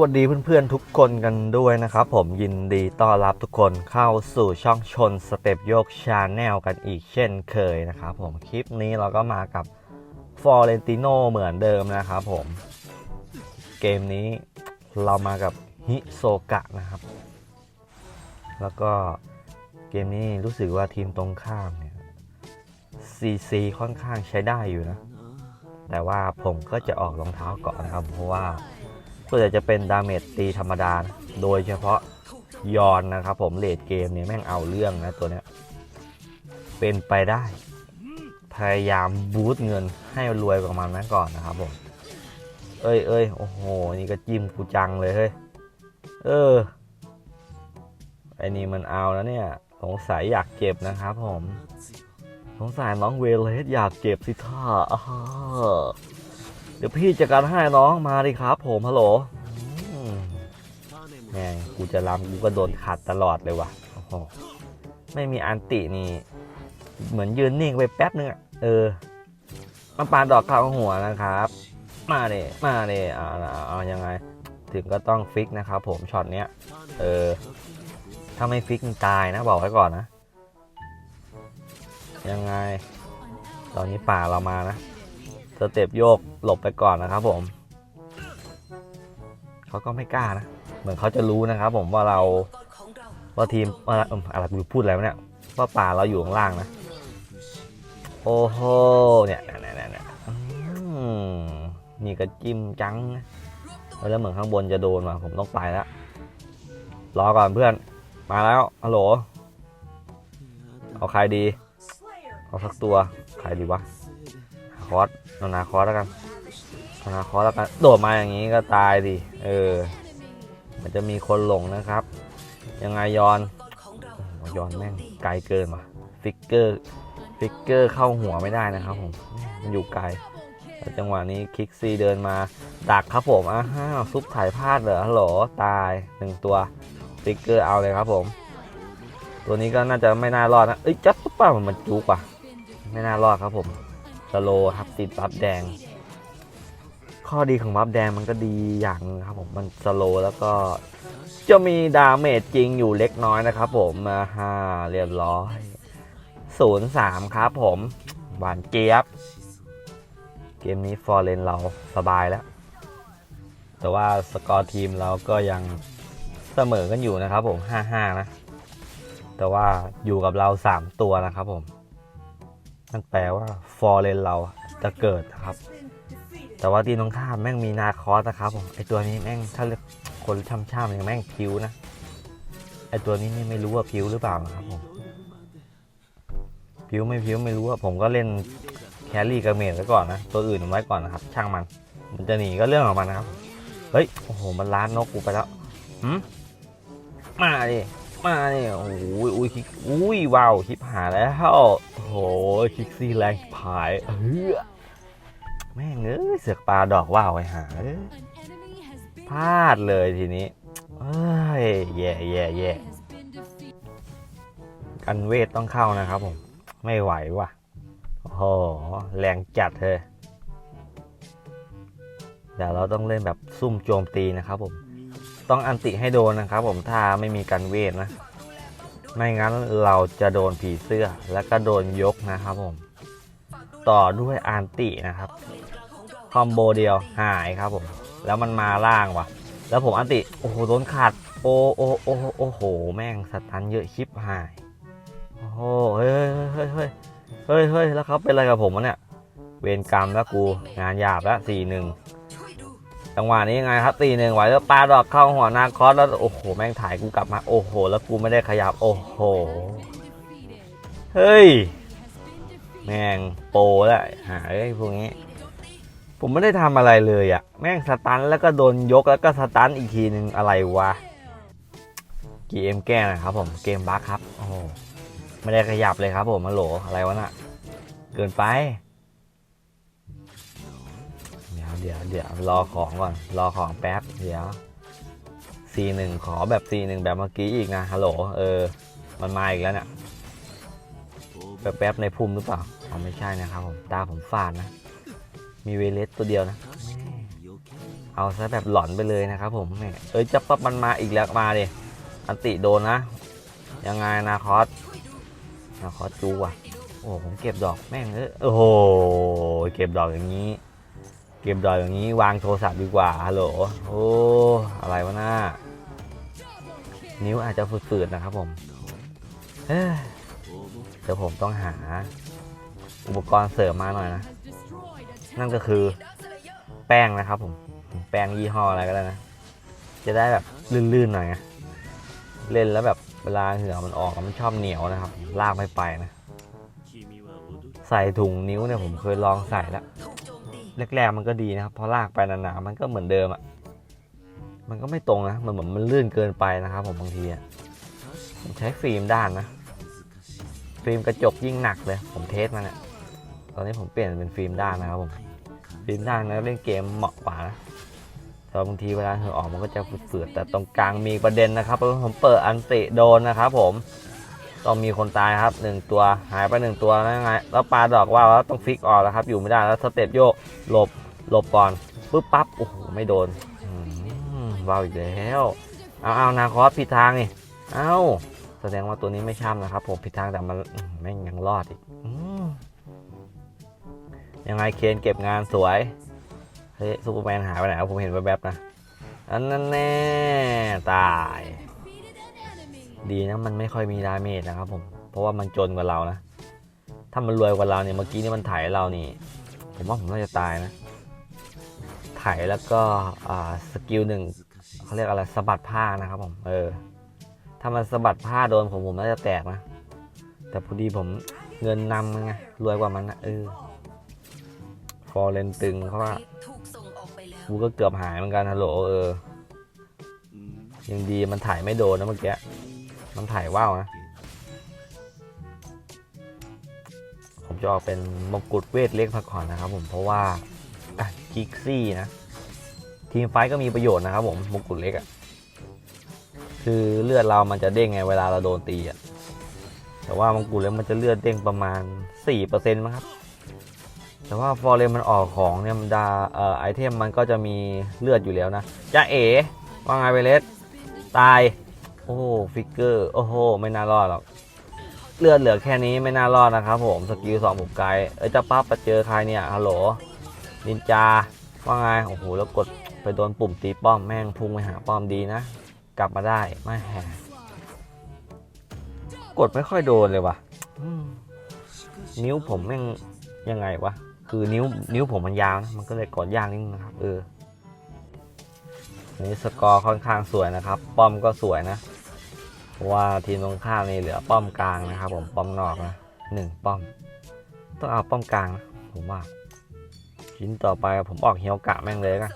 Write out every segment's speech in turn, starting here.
วัสดีเพื่อนๆทุกคนกันด้วยนะครับ ผมยินดีต้อนรับทุกคนเข้าสู่ช่องชนสเต็ปโยกชาแนลกันอีกเช่นเคยนะครับผมคลิปนี้เราก็มากับฟอร์เรนติโนเหมือนเดิมนะครับผม เกมนี้เรามากับฮิโซกะนะครับ แล้วก็เกมนี้รู้สึกว่าทีมตรงข้ามเนี่ยซีซีค่อนข้างใช้ได้อยู่นะ แต่ว่าผมก็จะออกรองเท้าเกาะนะครับเพราะว่า ส่วนใหญ่จะเป็นดาเมจตีธรรมดานะโดยเฉพาะยอนนะครับผมเลดเกมเนี่ยแม่งเอาเรื่องนะตัวเนี้ย เป็นไปได้ พยายามบูตเงินให้รวยกว่ามันนั้นก่อนนะครับผม เอ้ยเอ้ยโอ้โห นี่ก็จิ้มกูจังเลยเฮ้ย เออ ไอ้นี่มันเอาแล้วเนี่ย สงสัยอยากเจ็บนะครับผม สงสัยน้องเวเลสอยากเจ็บสิท่าอ้า เดี๋ยวพี่จะการให้น้องมาดิครับ ผมฮัลโหลแม่งกูจะรำกูก็โดนขัดตลอดเลยว่ะโอ้โหไม่มีอันตินี่ เหมือนยืนนิ่งไปแป๊บนึงอะเออมาปาดอกข้าหัวนะครับ มาเดมาเดเอาเอาเอายังไง ถึงก็ต้องฟิกนะครับผมช็อตเนี้ยเออ ถ้าไม่ฟิกมึงตายนะบอกไว้ก่อนนะ ยังไง ตอนนี้ป่าเรามานะ สเต็ปโยกหลบไปก่อนนะครับผมเขาก็ไม่กล้านะ เหมือนเขาจะรู้นะครับผมว่าเราว่าทีมว่าอะไรกูพูดอะไรวเนี่ยว่าป่าเราอยู่ข้างล่างนะ โอ้โหเนี่ยเนี่ยเนี่ยเนี่ยมนี่ก็จิ้มจังแล้วเหมือนข้างบนจะโดนว่ะผมต้องไปแล้วรอก่อนเพื่อนมาแล้วฮัลโหลเอาใครดี เอาสักตัว ใครดีวะ คอสนานาคอสแล้วกันนานาคอสแล้วกันโดดมาอย่างนี้ก็ตายดิเออ มันจะมีคนหลงนะครับ ยังไงยอนยอนแม่งไกลเกินว่ะฟิกเกอร์ฟิกเกอร์เข้าหัวไม่ได้นะครับผมมันอยู่ไกลแล้วจังหวะนี้คิกซีเดินมาดักครับผมอ้าวซุปถ่ายพลาดเหรอฮัลโหลตายหนึ่งตัวฟิกเกอร์เอาเลยครับผม ตัวนี้ก็น่าจะไม่น่ารอดนะเอ้ยจับปุ๊บป่ะมันจุกว่ะไม่น่ารอดครับผม สโลครับติดบัฟแดง ข้อดีของบัฟแดงมันก็ดีอย่างครับผมมันสโลแล้วก็จะมีดาเมจจริงอยู่เล็กน้อยนะครับผมมาฮ่าเรียบร้อยศูนย์สามครับผมหวานเจี๊ยบ เกมนี้ฟอร์เรนเราสบายแล้ว แต่ว่าสกอร์ทีมเราก็ยังเสมอกันอยู่นะครับผม5-5นะ แต่ว่าอยู่กับเรา3ตัวนะครับผม นั่นแปลว่าฟอร์เรนเราจะเกิดนะครับ แต่ว่าทีมตรงข้ามแม่งมีนาคอสนะครับผมไอตัวนี้แม่งถ้าเรียกคนช่ำๆอย่างแม่งพิวนะไอตัวนี้นี่ไม่รู้ว่าพิวหรือเปล่านะครับผมพิวไม่พิวไม่รู้ว่าผมก็เล่นแครี่กับเมจไว้ก่อนนะตัวอื่นไว้ก่อนนะครับ ช่างมัน มันจะหนีก็เรื่องของมันนะครับ เฮ้ยโอ้โหมันล้านนกกูไปแล้วหืมมาดิ มาดิโอ้ยอุ้ยคิกอุ้ยว้าวคลิปหาแล้วโอ้โหคิกซี่แรงผายเฮ้ยแม่งเอ้ยเสือกปลาดอกว่าวไอ้หาพลาดเลยทีนี้เอ้ยแย่แย่แย่กันเวทต้องเข้านะครับผม ไม่ไหวว่ะโอ้โหแรงจัดเลยเดี๋ยวเราต้องเล่นแบบซุ่มโจมตีนะครับผม ต้องอันติให้โดนนะครับผมถ้าไม่มีกันเวทนะ ไม่งั้นเราจะโดนผีเสื้อแล้วก็โดนยกนะครับผม ต่อด้วยอันตินะครับคอมโบเดียวหายครับผม แล้วมันมาล่างว่ะ แล้วผมอันติ โอ้โหโดนขาดโอ้โอ้โอ้โอ้โห แม่งสตันเยอะชิปหาย โอ้โหเฮ้ยเฮ้ยเฮ้ยเฮ้ยเฮ้ยแล้วเขาเป็นอะไรกับผมวะเนี่ย เวรกรรมแล้วกูงานหยาบแล้วสี่หนึ่ง จังหวะนี้ยังไงครับตีหนึ่งไหวแล้วปาดอกเข้าหัวนาคอสแล้วโอ้โหแม่งถ่ายกูกลับมาโอ้โห แล้วกูไม่ได้ขยับโอ้โหเฮ้ยแม่งโปแล้วหาไอ้พวกนี้ ผมไม่ได้ทำอะไรเลยอะแม่งสตันแล้วก็โดนยกแล้วก็สตันอีกทีหนึ่งอะไรวะกีเกมแก้นะครับผมเกมบั๊กครับโอ้ไม่ได้ขยับเลยครับผมมาโหลอะไรวะน่ะ เกินไป ดี๋ยวเดี๋ยวรอของก่อน รอของแป๊บ เดี๋ยว C1 ขอแบบ C1 แบบเมื่อกี้อีกนะ ฮัลโหล เออ มันมาอีกแล้วเนี่ยแป๊บๆในพุ่มหรือเปล่าอ๋อไม่ใช่นะครับผม ตาผมฝาดนะ มีเวเลสตัวเดียวนะ เอาซะแบบหลอนไปเลยนะครับผมแหม่เอ้ยจะปั๊บมันมาอีกแล้วมาดิอันติโดนนะ ยังไงนาคอสนาคอสจูอะ โอ้ผมเก็บดอกแม่งเออโอ้โห เก็บดอกอย่างนี้ เก็บดอกอย่างนี้วางโทรศัพท์ดีกว่าฮัลโหลโอ้อะไรวะหน้า นิ้วอาจจะฝืดๆนะครับผมเดี๋ยวผมต้องหาอุปกรณ์เสริมมาหน่อยนะ นั่นก็คือแป้งนะครับผม แป้งยี่ห้ออะไรก็ได้นะ จะได้แบบลื่นๆหน่อยไงเล่นแล้วแบบเวลาเหงื่อมันออกมันชอบเหนียวนะครับ ลากไม่ไปนะ ใส่ถุงนิ้วเนี่ยผมเคยลองใส่แล้ว แรกๆมันก็ดีนะครับ พอลากไปนานๆมันก็เหมือนเดิมอะ่ะ มันก็ไม่ตรงนะ มันเหมือนมันลื่นเกินไปนะครับ ผมบางทีอะผมใช้ฟิล์มด้านนะ ฟิล์มกระจกยิ่งหนักเลย ผมเทสมาเนี่ยตอนนี้ผมเปลี่ยนเป็นฟิล์มด้านนะครับผม ฟิล์มด้านนะเล่นเกมเหมาะกว่านะแต่บางทีเวลาเหงื่อออกมันก็จะฝืดๆแต่ตรงกลางมีประเด็นนะครับเพราะผมเปิดอันติโดนนะครับผม ต้องมีคนตายครับหนึ่งตัวหายไปหนึ่งตัวแล้วยังไง แล้วปลาดอกว่าแล้วต้องฟิกออกแล้วครับ อยู่ไม่ได้แล้วสเต็ปโยกหลบหลบก่อนปุ๊บปั๊บโอ้โหไม่โดนว้าวอีกแล้วเอาเอานาคอสผิดทางนี่เอาแสดงว่าตัวนี้ไม่ช่ำนะครับ ผมผิดทางแต่มันแม่งยังรอดอีกอยังไงเคนเก็บงานสวยเฮ้ยซูเปอร์แมนหายไปไหนผมเห็นแวบๆนะอันนั้นแน่ตาย ดีนะมันไม่ค่อยมีดาเมจนะครับผมเพราะว่ามันจนกว่าเรานะ ถ้ามันรวยกว่าเราเนี่ยเมื่อกี้นี่มันไถเรานี่ ผมว่าผมน่าจะตายนะไถแล้วก็สกิลหนึ่งเขาเรียกอะไรสะบัดผ้านะครับผมเออ ถ้ามันสะบัดผ้าโดนผมผมน่าจะแตกนะ แต่พอดีผมเงินนำไงรวยกว่ามันนะเออฟอร์เรนตึงเพราะว่ากูก็เกือบหายเหมือนกันฮัลโหลเออยังดีมันถ่ายไม่โดนนะเมื่อกี้ มันถ่ายว่าวนะ ผมจะออกเป็นมงกุฎเวทเล็กพักผ่อนนะครับผมเพราะว่าอะกิกซี่นะ ทีมไฟท์ก็มีประโยชน์นะครับผมมงกุฎเล็กอะ่ะ คือเลือดเรามันจะเด้งไงเวลาเราโดนตีอะ่ะ แต่ว่ามงกุฎเล็กมันจะเลือดเด้งประมาณ 4%มั้งครับแต่ว่าฟอร์เรนมันออกของเนี่ยมันดาเอ่อไอเทมมันก็จะมีเลือดอยู่แล้วนะจ้าเอ๋ว่าไงเวเลสตาย โอ้โหฟิกเกอร์ โอ้โห ไม่น่ารอดหรอก เลือดเหลือแค่นี้ไม่น่ารอดนะครับผม สกิลสองผมไกลเอ้ยจะปั๊บไปเจอใครเนี่ย ฮัลโหล นินจา ว่าไง โอ้โห แล้วกดไปโดนปุ่มตีป้อม แม่งพุ่งไปหาป้อมดีนะ กลับมาได้ ไม่แหกกดไม่ค่อยโดนเลยว่ะนิ้วผมแม่งยังไงวะ คือนิ้วนิ้วผมมันยาวนะ มันก็เลยกดยากนิดนึงนะครับ เออนี่สกอร์ค่อนข้างสวยนะครับ ป้อมก็สวยนะ เพราะว่าทีมตรงข้ามนี่เหลือป้อมกลางนะครับ ผมป้อมนอกนะหนึ่งป้อม ต้องเอาป้อมกลางนะผมว่าชิ้นต่อไปผมออกเฮียวกะแม่งเลยนะ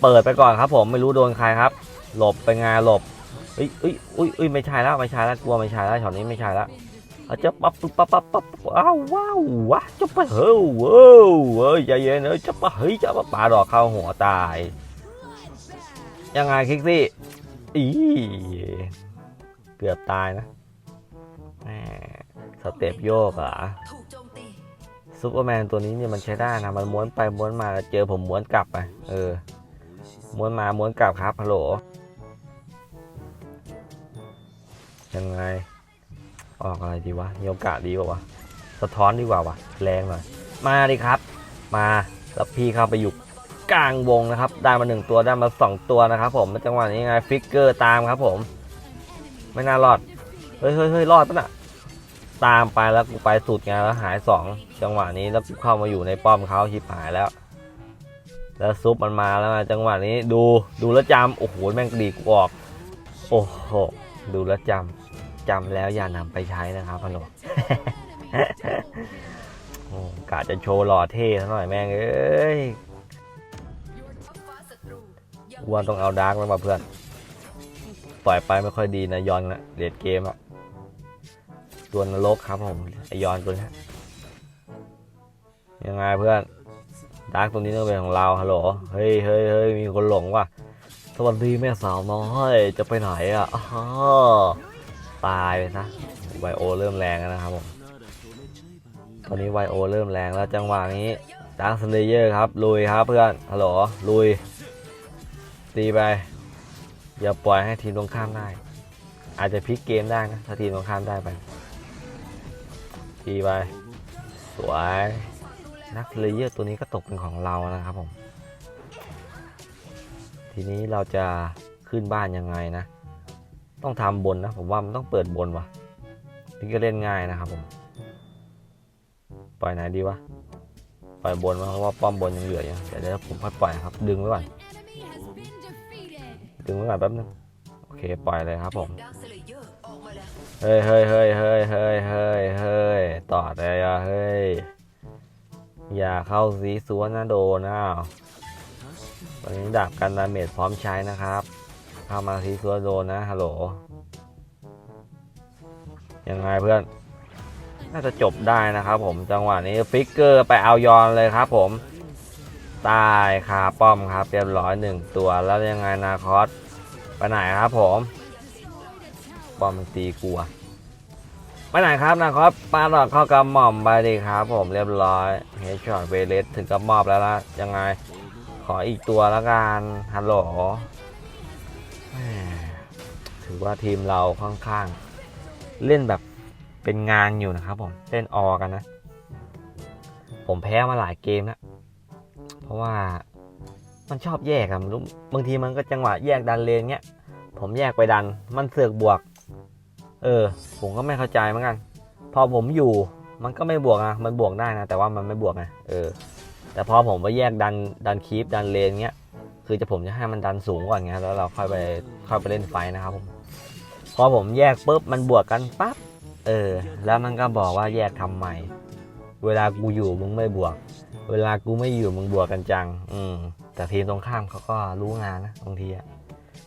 เปิดไปก่อนครับ ผมไม่รู้โดนใครครับ หลบไปงานหลบเอ้ยเอ้ยอุ้ยอุ้ยไม่ใช่แล้วไม่ใช่แล้วกลัวไม่ใช่แล้วช็อตนี้ไม่ใช่แล้วเอาจะปั๊บปุ๊บปั๊บปั๊บปั๊บอ้าวว้าววะจะไปเฮ้ยเว้ยเว้ยใจเย็นเอ้ยจะไปเฮ้ยจะมาปาดอกเข้าหัวตาย ยังไงคิกซี่อี เกือบตายนะแหมสเต็ปโยกเหรอะซูเปอร์แมนตัวนี้เนี่ยมันใช้ได้นะมันม้วนไปม้วนมาเจอผมม้วนกลับไปเออม้วนมาม้วนกลับครับฮัลโหลยังไง ออกอะไรดีวะมีโอกาสดีกว่าวะสะท้อนดีกว่าวะแรงหน่อยมาดิครับ มาแล้วพี่เข้าไปอยู่กลางวงนะครับ ได้มาหนึ่งตัวได้มาสองตัวนะครับ ผมแล้วจังหวะนี้ไงฟิกเกอร์ตามครับผม ไม่น่ารอด เฮ้ยเฮ้ยเฮ้ยรอดปะน่ะ ตามไปแล้วกูไปสุดไงแล้วหายสองจังหวะนี้แล้วกูเข้ามาอยู่ในป้อมเขาชิบหายแล้ว แล้วซุปมันมาแล้วนะจังหวะนี้ดูดูแล้วจำโอ้โหแม่งดีกูออก โอ้โหดูแล้วจำจำแล้วอย่านำไปใช้นะครับพะโลโอ้กะจะโชว์หล่อเท่ซะหน่อยแม่งเอ้ยฟ้าศันต้องเอาดาร์กมาเพื่อน ปล่อยไปไม่ค่อยดีนะยอนนะเดดเกมอะตัวนรกครับผมไอยอนตัวนี้ยังไงเพื่อนดาร์กตัวนี้ต้องเป็นของเราฮัลโหลเฮ้ยเฮ้ยเฮ้ยมีคนหลงว่ะสวัสดีแม่สาวน้อยจะไปไหนอะอ้าวตายไปซะไวโอเริ่มแรงแล้วนะครับผมตอนนี้ไวโอเริ่มแรงแล้วจังหวะนี้ดังสเลเยอร์ครับลุยครับเพื่อนฮัลโหลลุยตีไป อย่าปล่อยให้ทีมตรงข้ามได้ อาจจะพลิกเกมได้นะถ้าทีมตรงข้ามได้ไปตีไปสวยนักเลเยอร์ตัวนี้ก็ตกเป็นของเรานะครับผม ทีนี้เราจะขึ้นบ้านยังไงนะ ต้องทำบนนะ ผมว่ามันต้องเปิดบนวะนี่ก็เล่นง่ายนะครับผม ปล่อยไหนดีวะ ปล่อยบนมาเพราะว่าป้อมบนยังเหลืออยู่เดี๋ยวผมค่อยปล่อยครับ ดึงไว้ก่อน ดึงไว้ก่อนแป๊บนึงโอเคปล่อยเลยครับผมดาร์คสเลเยอร์ออกมาแล้วเฮ้ยเฮ้ยเฮ้ยเฮ้ยเฮ้ยเฮ้ยเฮ้ยต่อเลยอะเฮ้ยอย่าเข้าสีสวนนะโดนอ้าวตอนนี้ดาบกันดาเมจพร้อมใช้นะครับเข้ามาสีสวนโดนนะฮัลโหลยังไงเพื่อนน่าจะจบได้นะครับผมจังหวะนี้ฟิกเกอร์ไปเอายอนเลยครับผม ตายคาป้อมครับเรียบร้อยหนึ่งตัวแล้วยังไงนาคอสไปไหนครับผมป้อมมันตีกลัวไปไหนครับนาคอสปาดอกเข้ากระหม่อมไปดีครับผมเรียบร้อยเฮดช็อตเวเลสถึงกระมอบแล้วละยังไงขออีกตัวแล้วกันฮัลโหลถือว่าทีมเราค่อนข้าง เล่นแบบเป็นงานอยู่นะครับผมเล่นออกันนะ ผมแพ้มาหลายเกมแล้ว เพราะว่ามันชอบแยกอะมันรู้บางทีมันก็จังหวะแยกดันเลนเงี้ย ผมแยกไปดัน มันเสือกบวก เออ ผมก็ไม่เข้าใจเหมือนกัน พอผมอยู่ มันก็ไม่บวกนะมันบวกได้นะ แต่ว่ามันไม่บวกไงเออ แต่พอผมไปแยกดันดันคีปดันเลนเงี้ย คือจะผมจะให้มันดันสูงก่อนเงี้ยแล้วเราค่อยไปค่อยไปเล่นไฟนะครับผมพอผมแยกปุ๊บมันบวกกันปั๊บเออ แล้วมันก็บอกว่าแยกทำใหม่เวลากูอยู่มึงไม่บวก เวลากูไม่อยู่มึงบวกกันจัง อืม แต่ทีมตรงข้ามเขาก็รู้งานนะบางทีอะ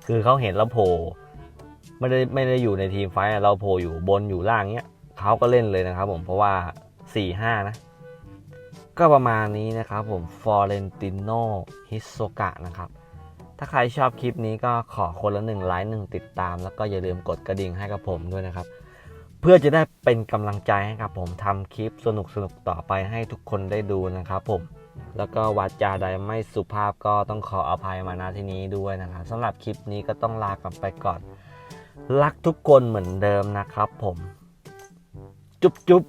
คือเขาเห็นเราโผล่ไม่ได้ไม่ได้อยู่ในทีมไฟท์เราโผล่อยู่บนอยู่ล่างเนี้ยเขาก็เล่นเลยนะครับผมเพราะว่า4ี่ห้านะ ก็ประมาณนี้นะครับผมฟอร์เรนติโนฮิโซกะนะครับ ถ้าใครชอบคลิปนี้ก็ขอคนละหนึ่งไลค์หนึ่งติดตาม แล้วก็อย่าลืมกดกระดิ่งให้กับผมด้วยนะครับ เพื่อจะได้เป็นกำลังใจให้กับผมทำคลิปสนุกสนุกต่อไปให้ทุกคนได้ดูนะครับผมแล้วก็วาจาใดไม่สุภาพก็ต้องขออภัยมาณที่นี้ด้วยนะครับสำหรับคลิปนี้ก็ต้องลากันไปก่อน รักทุกคนเหมือนเดิมนะครับผม จุ๊บจุ๊บ